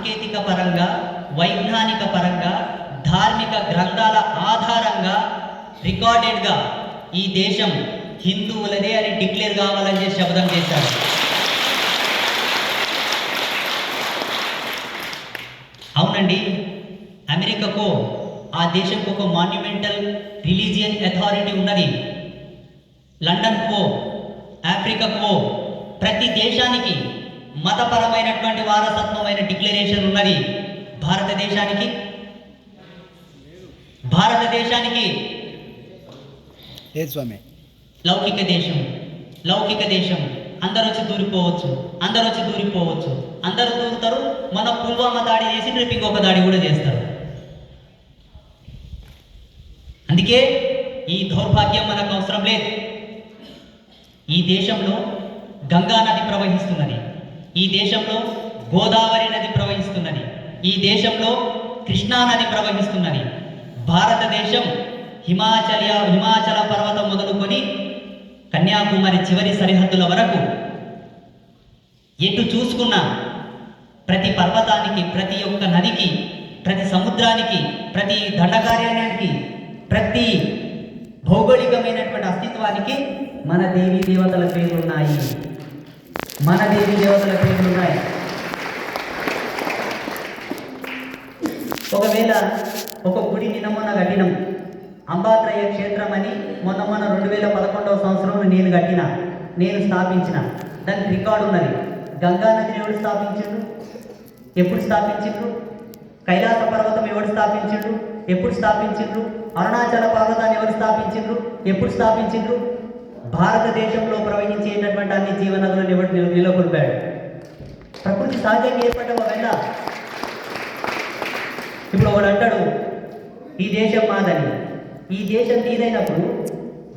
సాంకేతిక పరంగా వైజ్ఞానిక పరంగా ధార్మిక గ్రంథాల ఆధారంగా రికార్డెడ్గా ఈ దేశం హిందువులదే అని డిక్లేర్ కావాలని చెప్పి శబ్దం చేశారు. అవునండి అమెరికాకు ఆ దేశంకు ఒక మాన్యుమెంటల్ రిలీజియన్ అథారిటీ ఉన్నది. లండన్కో ఆఫ్రికాకో ప్రతి దేశానికి మతపరమైనటువంటి వారసత్వమైన డిక్లరేషన్ ఉన్నది. భారతదేశానికి? భారతదేశానికి? స్వామి? లౌకిక దేశం. లౌకిక దేశం. అందరు వచ్చి దూరిపోవచ్చు. అందరు వచ్చి దూరిపోవచ్చు. అందరూ దూరుతారు. మన పుల్వామా దాడి చేసి రేపు ఇంకొక దాడి కూడా చేస్తారు. అందుకే ఈ దౌర్భాగ్యం మనకు అవసరం లేదు. ఈ దేశంలో గంగా నది ప్రవహిస్తున్నది. ఈ దేశంలో గోదావరి నది ప్రవహిస్తున్నది. ఈ దేశంలో కృష్ణా నది ప్రవహిస్తున్నది. భారతదేశం హిమాచల హిమాచల పర్వతం మొదలుకొని కన్యాకుమారి చివరి సరిహద్దుల వరకు ఎటు చూసుకున్నా ప్రతి పర్వతానికి ప్రతి ఒక్క నదికి ప్రతి సముద్రానికి ప్రతి దండకార్యానికి ప్రతి భౌగోళికమైనటువంటి అస్తిత్వానికి మన దేవీ దేవతల పేర్లు ఉన్నాయి మన దేవీ దేవతల పేర్లు ఉన్నాయి. ఒకవేళ ఒక గుడి నిన్న కట్టినం అంబాత్రయ క్షేత్రం అని మొన్న మొన్న రెండు వేల పదకొండవ సంవత్సరంలో నేను కట్టిన నేను స్థాపించిన. దానికి రికార్డు ఉన్నది. గంగా నదిని ఎవడు స్థాపించిండు? ఎప్పుడు స్థాపించిండ్రు? కైలాస పర్వతం ఎవడు స్థాపించిండ్రు? ఎప్పుడు స్థాపించిండ్రు? అరుణాచల పర్వతాన్ని ఎవరు స్థాపించిండ్రు? ఎప్పుడు స్థాపించిండ్రు? భారతదేశంలో ప్రవహించేటటువంటి అన్ని జీవనదులు ఎవడు నిల ప్రకృతి సహజంగా ఏర్పడ్డ ఒకవేళ ఇప్పుడు ఒకడు అంటాడు ఈ దేశం మాదని. ఈ దేశం నీదైనప్పుడు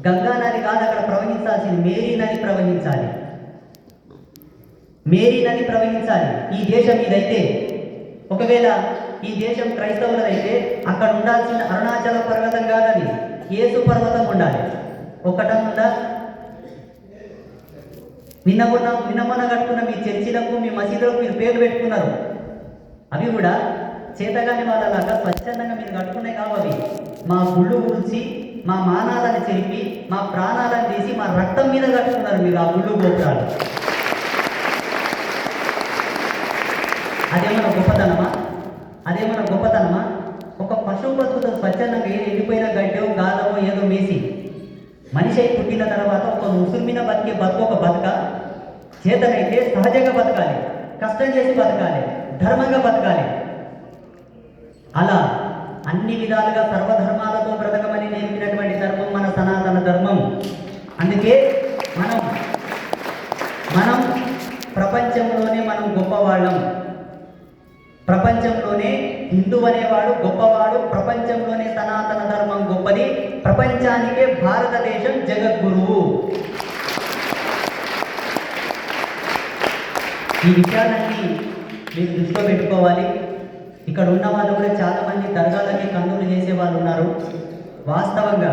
గంగా నది కాదు అక్కడ ప్రవహించాల్సింది మేరీ నది ప్రవహించాలి. మేరీ నది ప్రవహించాలి. ఈ దేశం ఇదైతే ఒకవేళ ఈ దేశం క్రైస్తవులదైతే అక్కడ ఉండాల్సిన అరుణాచల పర్వతం కాదని యేసు పర్వతం ఉండాలి. ఒకటం ఉందా వినగొన వినమన కట్టుకున్న మీ చర్చిలకు మీ మసీదులకు మీరు పేరు పెట్టుకున్నారు. అవి కూడా చేతగాని వాళ్ళలాగా స్వచ్ఛందంగా మీరు కట్టుకునే కావు మా గుళ్ళు గురించి మా మానాలను చెరిపి మా ప్రాణాలను తీసి మా రక్తం మీద కట్టుకున్నారు మీరు ఆ గుళ్ళు గోపురాలు. అదేమన్నా మనిషి అయి పుట్టిన తర్వాత ఒక ముసురు మీద బతికే బతుకు ఒక బతక చేతనైతే సహజంగా బతకాలి కష్టం చేసి బతకాలి ధర్మంగా బతకాలి. అలా అన్ని విధాలుగా సర్వధర్మాలతో బ్రతకమని నేర్పినటువంటి ధర్మం మన సనాతన ధర్మం. అందుకే మనం మనం ప్రపంచంలోనే మనం గొప్పవాళ్ళం. ప్రపంచంలోనే హిందూ అనేవాడు గొప్పవాడు ప్రపంచంలోనే సనాతన ధర్మం గొప్పది. ప్రపంచానికే భారతదేశం జగద్గురువు ఈ విషయాలన్నీ మీరు దృష్టిలో పెట్టుకోవాలి. ఇక్కడ ఉన్న వాళ్ళు కూడా చాలా మంది దర్గాలకి కందులు చేసే వాళ్ళు ఉన్నారు. వాస్తవంగా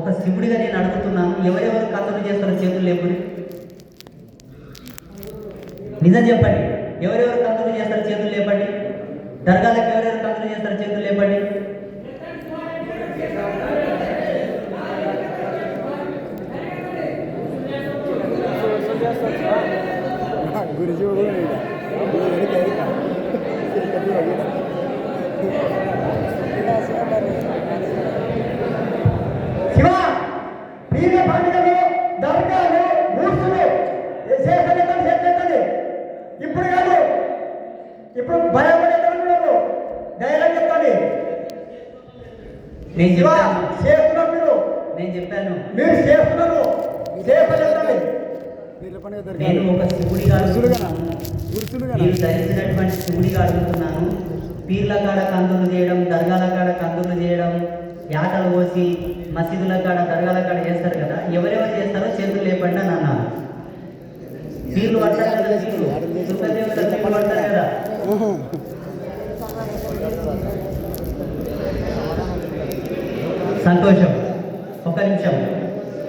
ఒక శివుడిగా నేను అడుగుతున్నాను ఎవరెవరు కందులు చేస్తారో చేతులు లేపుని? నిజం చెప్పండి ఎవరెవరు కందులు చేస్తారు చేతులు లేపండి? దర్గాలకు ఎవరెవరు కందులు చేస్తారు చేతులు లేపండి గురుజీ కూడా శివ పీల పండుగలు దర్గాలు మూర్తులు చేసేదండి చేసేదండి ఇప్పుడు కాదు ఇప్పుడు భయపడేటప్పుడు ధైర్యం చెప్పండి నేను చెప్పాను. చేస్తున్నారు మీరు. నేను చెప్పాను. మీరు చేస్తున్నారు నేను ఒక గురుసులుగా నేను ధరించినటువంటి శివుడిగా అడుగుతున్నాను పీర్ల కాడ కందులు చేయడం దర్గాల కాడ కందులు చేయడం యాటలు పోసి మసీదుల కాడ దర్గాల కాడ చేస్తారు కదా. ఎవరెవరు చేస్తారో చేతులు లేపండి అని అన్నారు. పీర్లు పడతారు కదా పీర్లు. పడతారు కదా. సంతోషం. ఒక నిమిషం.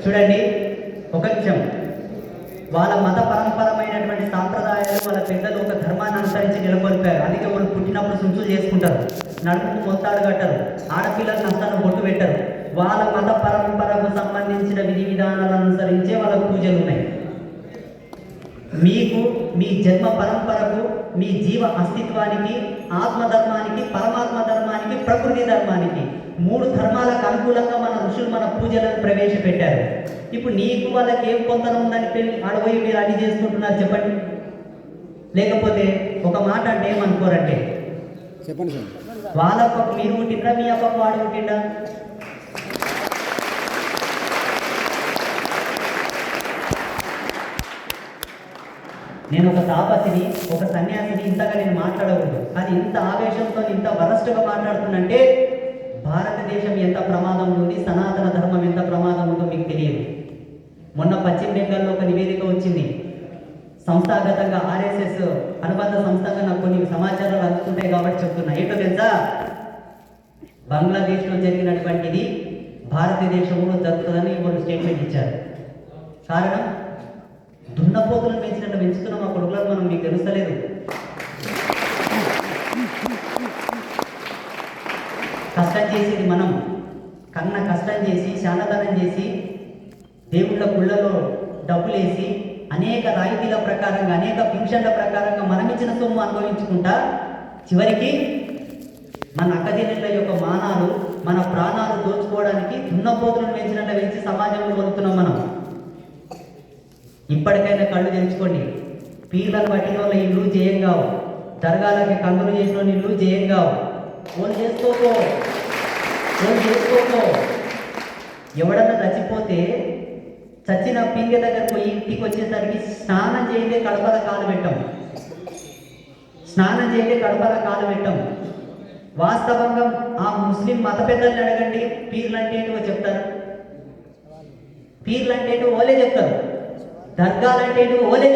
చూడండి. ఒక నిమిషం. వాళ్ళ మత పరంపరమైనటువంటి సాంప్రదాయాలు వాళ్ళ పెద్దలు ఒక ధర్మాన్ని అనుసరించి నెలకొల్పారు అందుకే వాళ్ళు పుట్టినప్పుడు సుంచులు చేసుకుంటారు. నడుముకు మొత్తాడు కట్టరు. ఆడపిల్లలు నష్టాన్ని బొట్టు పెట్టరు. వాళ్ళ మత పరంపరకు సంబంధించిన విధి విధానాలను అనుసరించే వాళ్ళ పూజలు ఉన్నాయి. మీకు మీ జన్మ పరంపరకు మీ జీవ అస్తిత్వానికి ఆత్మధర్మానికి పరమాత్మ ధర్మానికి ప్రకృతి ధర్మానికి మూడు ధర్మాలకు అనుకూలంగా మన ఋషులు మన పూజలను ప్రవేశపెట్టారు. ఇప్పుడు నీకు వాళ్ళకి ఏం పొందన ఉందని పెళ్ళి అడవై మీరు అన్ని చేసుకుంటున్నారు చెప్పండి. లేకపోతే ఒక మాట అంటే ఏమనుకోరంటే చెప్పండి వాళ్ళ మీరు పుట్టిండ్రా మీ అప్పకు వాడు పుట్టిండా? నేను ఒక తాపసిని ఒక సన్యాసిని ఇంతగా నేను మాట్లాడకూడదు. కానీ ఇంత ఆవేశంతో ఇంత వరస్టుగా మాట్లాడుతున్నంటే భారతదేశం ఎంత ప్రమాదం ఉంది సనాతన ధర్మం ఎంత ప్రమాదం ఉందో మీకు తెలియదు. మొన్న పశ్చిమ బెంగాల్లో ఒక నివేదిక వచ్చింది. సంస్థాగతంగా ఆర్ఎస్ఎస్ అనుబంధ సంస్థగా నాకు కొన్ని సమాచారాలు అందుతుంటాయి కాబట్టి చెప్తున్నా. ఏంటో తెలుసా? బంగ్లాదేశ్లో జరిగినటువంటిది భారతదేశంలో జరుగుతుందని వాళ్ళు స్టేట్మెంట్ ఇచ్చారు. కారణం? దున్నపోతులను పెంచినట్టు పెంచుతున్నాం మా కొడుకులకు మనం మీకు తెలుస్తలేదు. కష్టం చేసేది మనం. కన్న కష్టం చేసి శానదానం చేసి దేవుళ్ళ గుళ్ళలో డబ్బులేసి అనేక రాయితీల ప్రకారంగా అనేక పింఛన్ల ప్రకారంగా మనం ఇచ్చిన సొమ్ము అనుభవించుకుంటా చివరికి మన అక్కజనుల యొక్క మానాలు మన ప్రాణాలు దోచుకోవడానికి దున్నపోతులను పెంచినట్టు పెంచి సమాజంలో కొలుతున్నాం మనం. ఇప్పటికైనా కళ్ళు తెరుచుకోండి. పీర్లను పట్టిన వాళ్ళు ఇల్లు జయం కావు. దర్గాలకి కందులు చేసిన వాళ్ళు ఇల్లు జయం కావు. ఫోన్ చేసుకోకో. ఫోన్ చేసుకోకో. ఎవడన్నా చచ్చిపోతే చచ్చిన పింగె దగ్గర పోయి ఇంటికి వచ్చేసరికి స్నానం చేయండి కడపల కాలు పెట్టం. స్నానం చేయండి కడపల కాలు పెట్టం. వాస్తవంగా ఆ ముస్లిం మత పెద్దల్ని అడగండి పీర్లు అంటే ఏంటో చెప్తారు? పీర్లు అంటే ఏంటో ఓలే చెప్తారు. దర్గాలు నువ్వు ఏంటో ఓలే